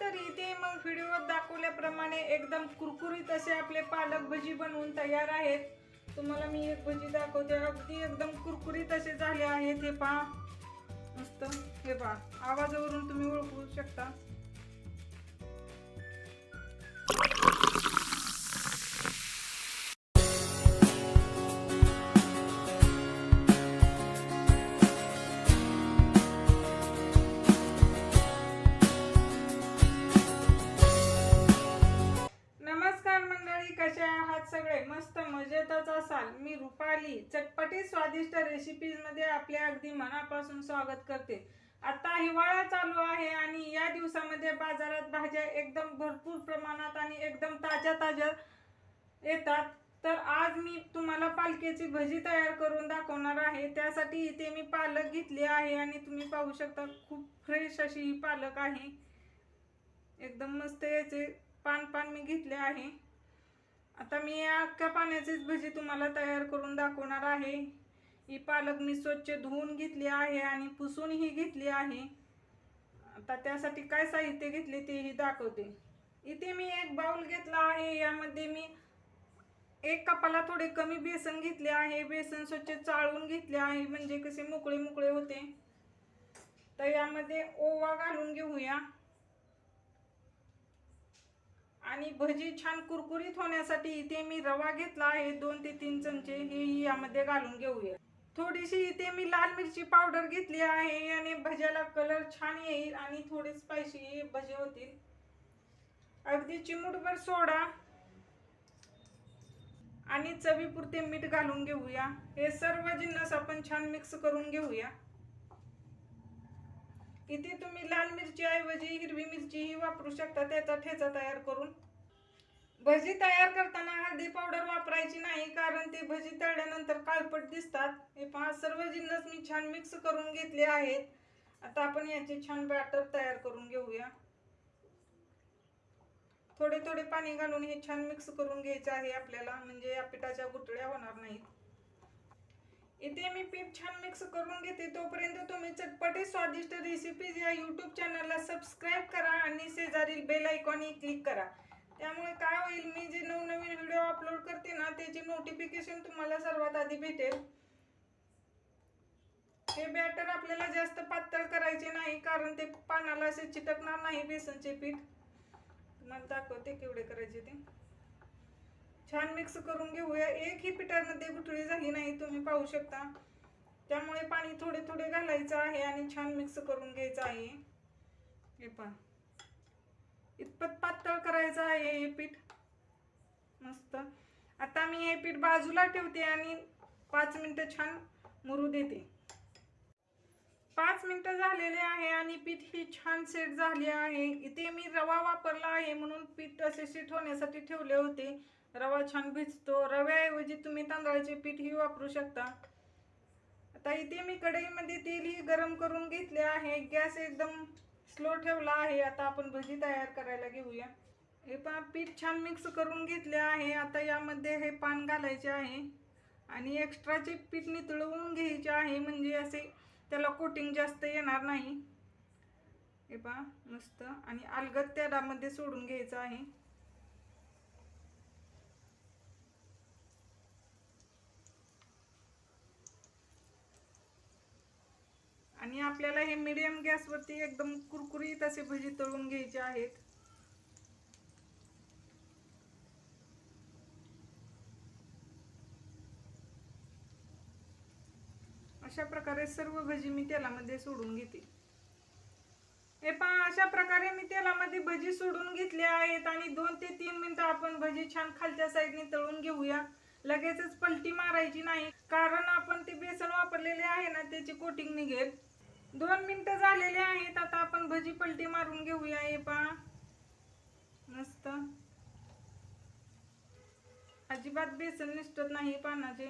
तर इथे मग व्हिडिओत दाखवल्याप्रमाणे एकदम कुरकुरीत असे आपले पालक भजी बनवून तयार आहेत. तुम्हाला मी एक भजी दाखवते. अगदी एकदम कुरकुरीत असे झाले आहेत. हे पहा. मस्त. हे पहा. आवाजावरून तुम्ही ओळखू शकता. मी रुपाली चटपटी स्वादिष्ट रेसिपीजमध्ये आपले अगदी मनापासून स्वागत करते. आता हिवाळा चालू आहे आणि या दिवसामध्ये बाजारात भाज्या एकदम भरपूर प्रमाणात आणि एकदम ताज्या ताज्या येतात. तर आज मी तुम्हाला पालकेची भजी तयार करून दाखवणार आहे. त्यासाठी इथे मी पालक घेतली आहे आणि तुम्ही पाहू शकता खूप फ्रेश अशी ही पालक आहे. एकदम मस्त याचे पान पान मी घेतले आहे. आता मी या अख्ख्या पाण्याचीच भजी तुम्हाला तयार करून दाखवणार आहे. ही पालक मी स्वच्छ धुवून घेतली आहे आणि पुसूनही घेतली आहे. आता त्यासाठी काय साहित्य घेतले तेही दाखवते. इथे मी एक बाउल घेतला आहे. यामध्ये मी एक कपाला थोडे कमी बेसन घेतले आहे. बेसन स्वच्छ चाळून घेतले आहे. म्हणजे कसे मोकळे मोकळे होते. तर यामध्ये ओवा घालून घेऊया. आणि भजी छान कुरकुरीत होण्यासाठी इथे मी रवा घेतला आहे. दोन ते तीन चमचे हे यामध्ये घालून घेऊया. थोडीशी इथे मी लाल मिरची पावडर घेतली आहे याने भज्याला कलर छान येईल आणि थोडे स्पायसी भजे होतील. अगदी चिमूटभर सोडा. आणि चवीपुरते मीठ घालून घेऊया. हे सर्व जिन्नस आपण छान मिक्स करून घेऊया. इथे तुम्ही लाल मिरची ऐवजी हिरवी मिरचीही वापरू शकता त्याचा ठेचा तयार करून. भजी तयार करताना हळदी पावडर वापरायची नाही कारण ते भजी तळल्यानंतर काळपट दिसतात. हे पहा सर्व जिन्नस मी छान मिक्स करून घेतले आहेत. आता आपण याचे छान बॅटर तयार करून घेऊया. थोडे थोडे पाणी घालून हे छान मिक्स करून घ्यायचे आहे आपल्याला म्हणजे या पिठाच्या गुटळ्या होणार नाहीत. इथे मी पीठ छान मिक्स करून घेते. तोपर्यंत तुम्ही चटपटे स्वादिष्ट रेसिपीज या यूट्यूब चॅनलला सबस्क्राईब करा आणि शेजारील बेल आयकॉनही क्लिक करा. त्यामुळे काय होईल मी जे नवनवीन व्हिडिओ अपलोड करते ना त्याची नोटिफिकेशन तुम्हाला सर्वात आधी भेटेल. हे बॅटर आपल्याला जास्त पातळ करायचे नाही कारण ते पानाला असे चिटकणार नाही बेसनचे पीठ. तुम्हाला दाखवते केवढे करायचे ते. छान मिक्स करून घेऊया. एकही पिठामध्ये गुठळी झाली नाही तुम्ही पाहू शकता. त्यामुळे पाणी थोडे थोडे घालायचं आहे आणि छान मिक्स करून घ्यायचं आहे. हे पहा. इतपत पातळ करायचं आहे हे पीठ. मस्त. आता मी हे पीठ बाजूला ठेवते आणि पाच मिनटं छान मुरू देते. पाच मिनटं झालेले आहे आणि पीठ ही छान सेट झाली आहे. इथे मी रवा वापरला आहे म्हणून पीठ असे सेट होण्यासाठी ठेवले होते. रवा छान भिजतो. रव्याऐवजी तुम्ही तांदळाचे पीठही वापरू शकता. आता इथे मी कढईमध्ये तेलही गरम करून घेतले आहे. गॅस एकदम स्लो ठेवला आहे. आता आपण भजी तयार करायला घेऊया. हे पहा पीठ छान मिक्स करून घेतले आहे. आता यामध्ये हे पान घालायचे आहे. आणि एक्स्ट्राचे पीठ नितळवून घ्यायचे आहे. म्हणजे असे त्याला कोटिंग जास्त येणार नाही. हे पहा मस्त. आणि अलगद त्यामध्ये सोडून घ्यायचं आहे. आणि आपल्याला हे मीडियम गॅसवरती एकदम कुरकुरीत असे भजी तळून घ्यायचे आहेत. अशा प्रकारे सर्व भजी मी तेलामध्ये सोडून घेते. हे पहा अशा प्रकारे मी तेलामध्ये भजी सोडून घेतली आहेत आणि दोन ते तीन मिनिटं आपण भजी छान खालच्या साईडने तळून घेऊया. लगेचच पलटी मारायची नाही. कारण आपण ते बेसन वापरलेले आहे ना त्याची कोटिंग निघेल दोन मिनटं झालेले आहेत आता आपण भजी पलटी मारून घेऊया हे पहा. मस्त. अजिबात बेसन निसटत नाही पानाचे.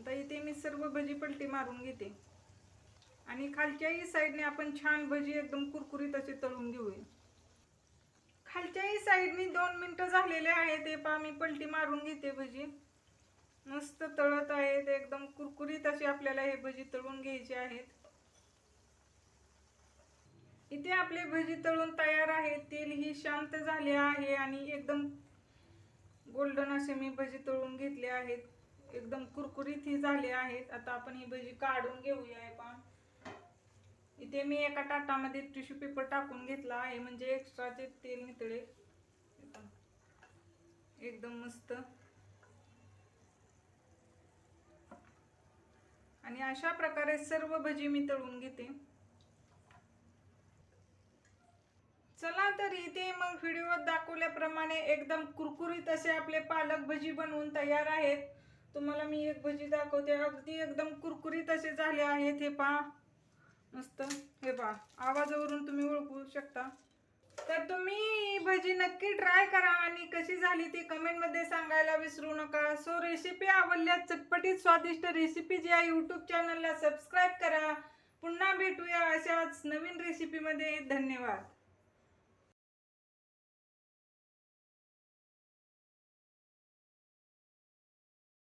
आता इथे मी सर्व भजी पलटी मारून घेते. आणि खालच्याही साईडने आपण छान भजी एकदम कुरकुरीत असे तळून घेऊया. खालच्याही साईडने दोन मिनटं झालेले आहेत ते पहा मी पलटी मारून घेते भजी. मस्त तळत आहेत एकदम कुरकुरीत अशी आपल्याला हे भजी तळून घ्यायची आहेत. इथे आपले भजी तळून तयार आहे तेल ही शांत झाले आहे आणि एकदम गोल्डन असे मी भजी तळून घेतले आहेत. एकदम कुरकुरीत ही झाले आहेत. आता आपण ही भजी काढून घेऊया पण इथे मी एका ताटामध्ये टिश्यू पेपर टाकून घेतला आहे म्हणजे एक्स्ट्राचे तेल नितळे. एकदम मस्त. आणि अशा प्रकारे सर्व भजी मी तळून घेते. चला तर इथे मग व्हिडिओत दाखवल्याप्रमाणे एकदम कुरकुरीत असे आपले पालक भजी बनवून तयार आहेत. तुम्हाला मी एक भजी दाखवते. अगदी एकदम कुरकुरीत असे झाले आहेत. हे पहा. मस्त. हे पहा. आवाजावरून तुम्ही ओळखू शकता. तर तुम्ही भजी नक्की ट्राय करा आणि कशी झाली ती कमेंटमध्ये सांगायला विसरू नका. सो रेसिपी आवडल्या चटपटीत स्वादिष्ट रेसिपी जी आहे यूट्यूब चॅनलला सबस्क्राईब करा. पुन्हा भेटूया अशाच नवीन रेसिपीमध्ये धन्यवाद.